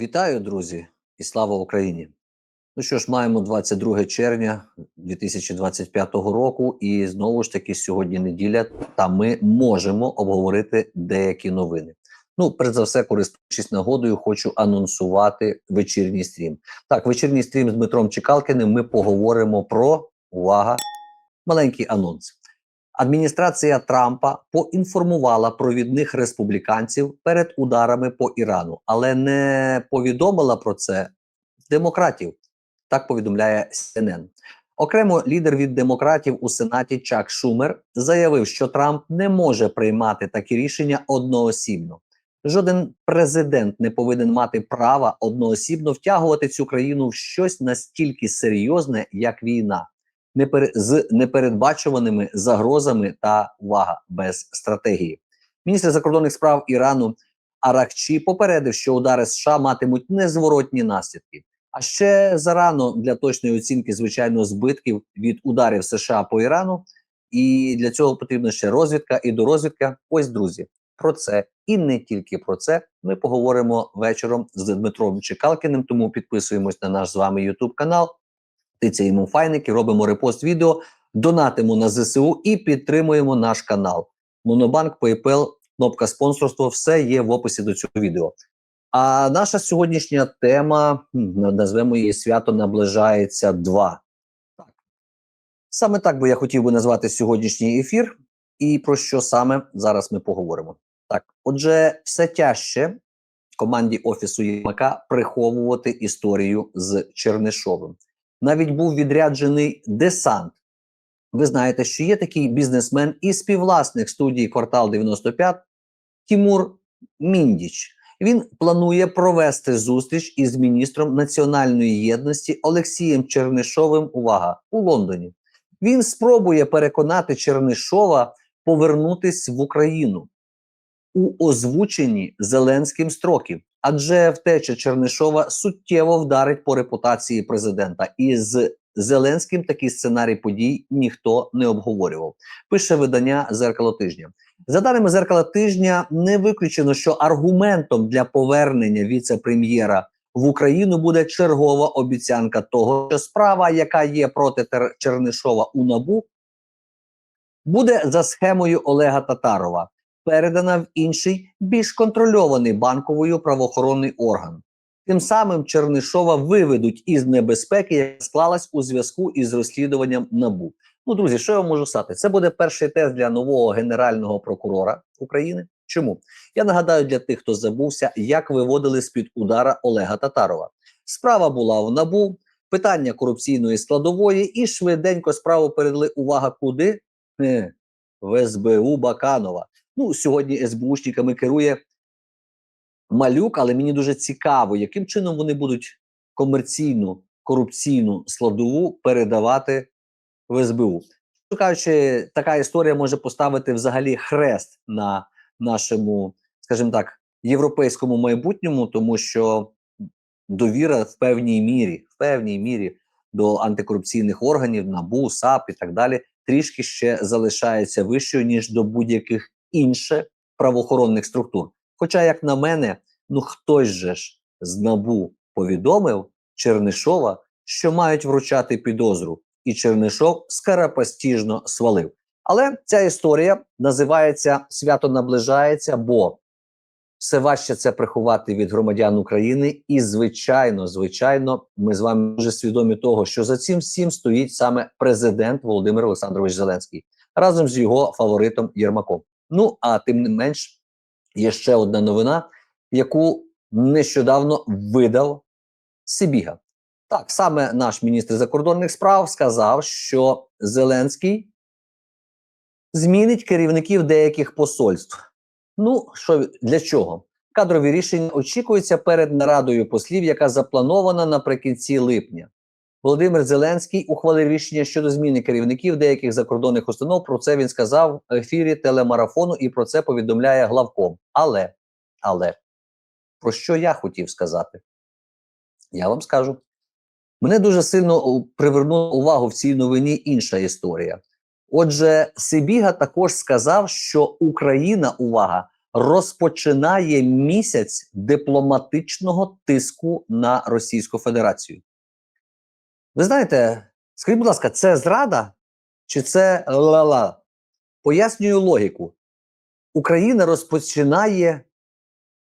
Вітаю, друзі, і слава Україні! Ну що ж, маємо 22 червня 2025 року, і знову ж таки сьогодні неділя, та ми можемо обговорити деякі новини. Ну, перш за все, користуючись нагодою, хочу анонсувати вечірній стрім. Так, вечірній стрім з Дмитром Чекалкиним ми поговоримо про увага, маленький анонс. Адміністрація Трампа поінформувала провідних республіканців перед ударами по Ірану, але не повідомила про це демократів. Так повідомляє CNN. Окремо лідер від демократів у Сенаті Чак Шумер заявив, що Трамп не може приймати такі рішення одноосібно. Жоден президент не повинен мати права одноосібно втягувати цю країну в щось настільки серйозне, як війна непер... з непередбачуваними загрозами та увага без стратегії. Міністр закордонних справ Ірану Аракчі попередив, що удари США матимуть незворотні наслідки. А ще зарано для точної оцінки, звичайно, збитків від ударів США по Ірану. І для цього потрібна ще розвідка і дорозвідка. Ось друзі, про це і не тільки про це ми поговоримо вечором з Дмитром Чекалкіним. Тому підписуємось на наш з вами YouTube канал тицяємо файники, робимо репост відео, донатимо на ЗСУ і підтримуємо наш канал. Монобанк, PayPal, кнопка спонсорства все є в описі до цього відео. А наша сьогоднішня тема, назвемо її свято наближається 2. Так. Саме так би я хотів би назвати сьогоднішній ефір, і про що саме зараз ми поговоримо. Так, отже, все тяжче команді Офісу Єрмака приховувати історію з Чернишовим навіть був відряджений десант. Ви знаєте, що є такий бізнесмен і співвласник студії Квартал 95 Тімур Міндіч. Він планує провести зустріч із міністром національної єдності Олексієм Чернишовим. Увага у Лондоні. Він спробує переконати Чернишова повернутись в Україну у озвученні Зеленським строків адже втеча Чернишова суттєво вдарить по репутації президента, і з Зеленським такий сценарій подій ніхто не обговорював. Пише видання зеркало тижня. За даними зеркала тижня, не виключено, що аргументом для повернення віце-прем'єра в Україну буде чергова обіцянка того, що справа, яка є проти Чернишова у набу, буде за схемою Олега Татарова передана в інший, більш контрольований банковою правоохоронний орган. Тим самим Чернишова виведуть із небезпеки, яка склалась у зв'язку із розслідуванням набу. Ну, друзі, що я можу сказати? Це буде перший тест для нового генерального прокурора України. Чому я нагадаю для тих, хто забувся, як виводили з під удара Олега Татарова? Справа була в набу, питання корупційної складової, і швиденько справу передали увага куди? Е, в СБУ Баканова. Ну, сьогодні СБУшниками керує малюк, але мені дуже цікаво, яким чином вони будуть комерційну корупційну складову передавати в СБУ. Кажучи, така історія може поставити взагалі хрест на нашому, скажімо так, європейському майбутньому, тому що довіра в певній мірі, в певній мірі до антикорупційних органів, НАБУ, САП і так далі, трішки ще залишається вищою ніж до будь-яких інших правоохоронних структур. Хоча, як на мене, ну хтось же ж з набу повідомив Чернишова, що мають вручати підозру, і Чернишов скарапастіжно свалив. Але ця історія називається Свято наближається, бо все важче це приховати від громадян України. І, звичайно, звичайно, ми з вами дуже свідомі того, що за цим всім стоїть саме президент Володимир Олександрович Зеленський разом з його фаворитом Єрмаком. Ну а тим не менш, є ще одна новина, яку нещодавно видав Сибіга. Так, саме наш міністр закордонних справ сказав, що Зеленський змінить керівників деяких посольств. Ну, що для чого? Кадрові рішення очікуються перед нарадою послів, яка запланована наприкінці липня. Володимир Зеленський ухвалив рішення щодо зміни керівників деяких закордонних установ. Про це він сказав в ефірі телемарафону, і про це повідомляє главком. Але, але про що я хотів сказати? Я вам скажу. Мене дуже сильно привернула увагу в цій новині інша історія. Отже, Сибіга також сказав, що Україна увага розпочинає місяць дипломатичного тиску на Російську Федерацію. Ви знаєте, скажіть, будь ласка, це зрада чи це ла-ла? Пояснюю логіку. Україна розпочинає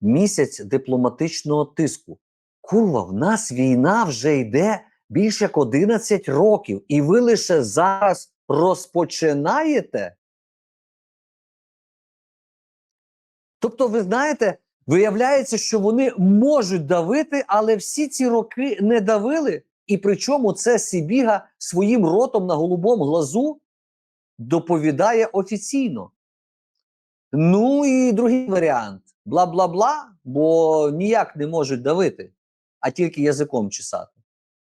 місяць дипломатичного тиску. Курва, в нас війна вже йде більше як 11 років, і ви лише зараз розпочинаєте. Тобто, ви знаєте, виявляється, що вони можуть давити, але всі ці роки не давили. І причому це Сібіга своїм ротом на голубому глазу доповідає офіційно. Ну і другий варіант: бла бла бла, бо ніяк не можуть давити, а тільки язиком чесати.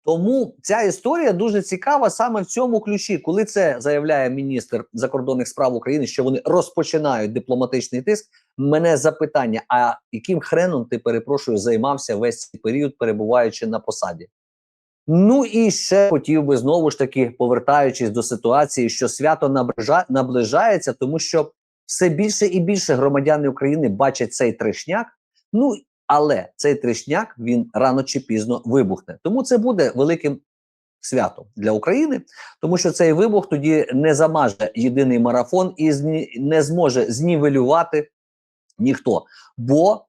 Тому ця історія дуже цікава саме в цьому ключі, коли це заявляє міністр закордонних справ України, що вони розпочинають дипломатичний тиск. Мене запитання: а яким хреном ти перепрошую займався весь цей період, перебуваючи на посаді? Ну і ще хотів би знову ж таки, повертаючись до ситуації, що свято наближа... наближається, тому що все більше і більше громадяни України бачать цей трешняк. Ну але цей трешняк він рано чи пізно вибухне. Тому це буде великим святом для України, тому що цей вибух тоді не замаже єдиний марафон і не зможе знівелювати ніхто. Бо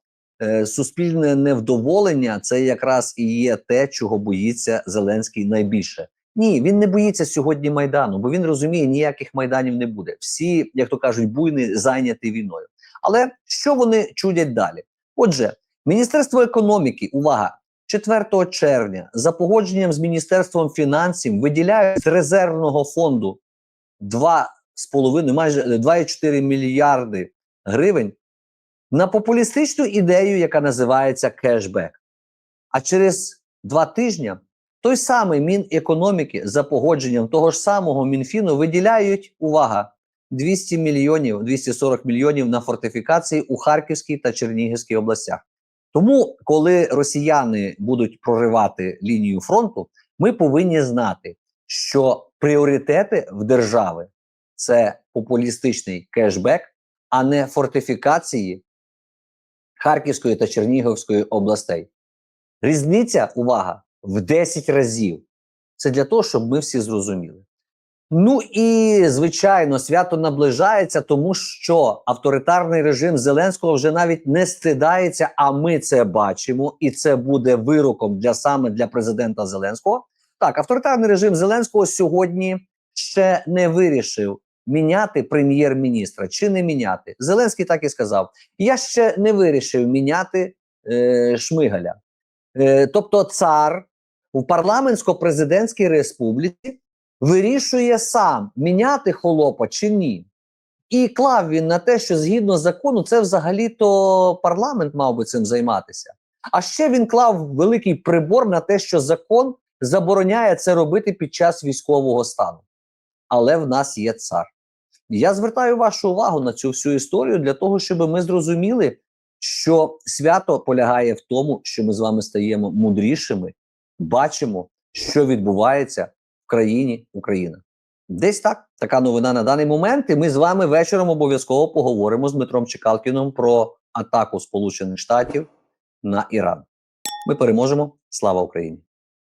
суспільне невдоволення це якраз і є те, чого боїться Зеленський найбільше. Ні, він не боїться сьогодні майдану, бо він розуміє, ніяких майданів не буде. Всі, як то кажуть, буйни зайняті війною. Але що вони чудять далі? Отже, Міністерство економіки, увага, 4 червня за погодженням з Міністерством фінансів виділяють з резервного фонду 2,5, майже 2,4 мільярди гривень на популістичну ідею, яка називається кешбек. А через два тижні той самий Мінекономіки за погодженням того ж самого Мінфіну виділяють увага 200 мільйонів, 240 мільйонів на фортифікації у Харківській та Чернігівській областях. Тому, коли росіяни будуть проривати лінію фронту, ми повинні знати, що пріоритети в держави це популістичний кешбек, а не фортифікації Харківської та Чернігівської областей. Різниця, увага, в 10 разів. Це для того, щоб ми всі зрозуміли. Ну і звичайно, свято наближається, тому що авторитарний режим Зеленського вже навіть не стидається. А ми це бачимо, і це буде вироком для саме для президента Зеленського. Так, авторитарний режим Зеленського сьогодні ще не вирішив міняти прем'єр-міністра чи не міняти. Зеленський так і сказав: я ще не вирішив міняти е, Шмигаля. Е, тобто, цар у парламентсько-президентській республіці вирішує сам міняти холопа чи ні. І клав він на те, що згідно закону, це взагалі-то парламент мав би цим займатися. А ще він клав великий прибор на те, що закон забороняє це робити під час військового стану. Але в нас є цар. Я звертаю вашу увагу на цю всю історію для того, щоб ми зрозуміли, що свято полягає в тому, що ми з вами стаємо мудрішими, бачимо, що відбувається в країні Україна. Десь так, така новина на даний момент. І ми з вами вечором обов'язково поговоримо з Дмитром Чекалкіном про атаку Сполучених Штатів на Іран. Ми переможемо. Слава Україні!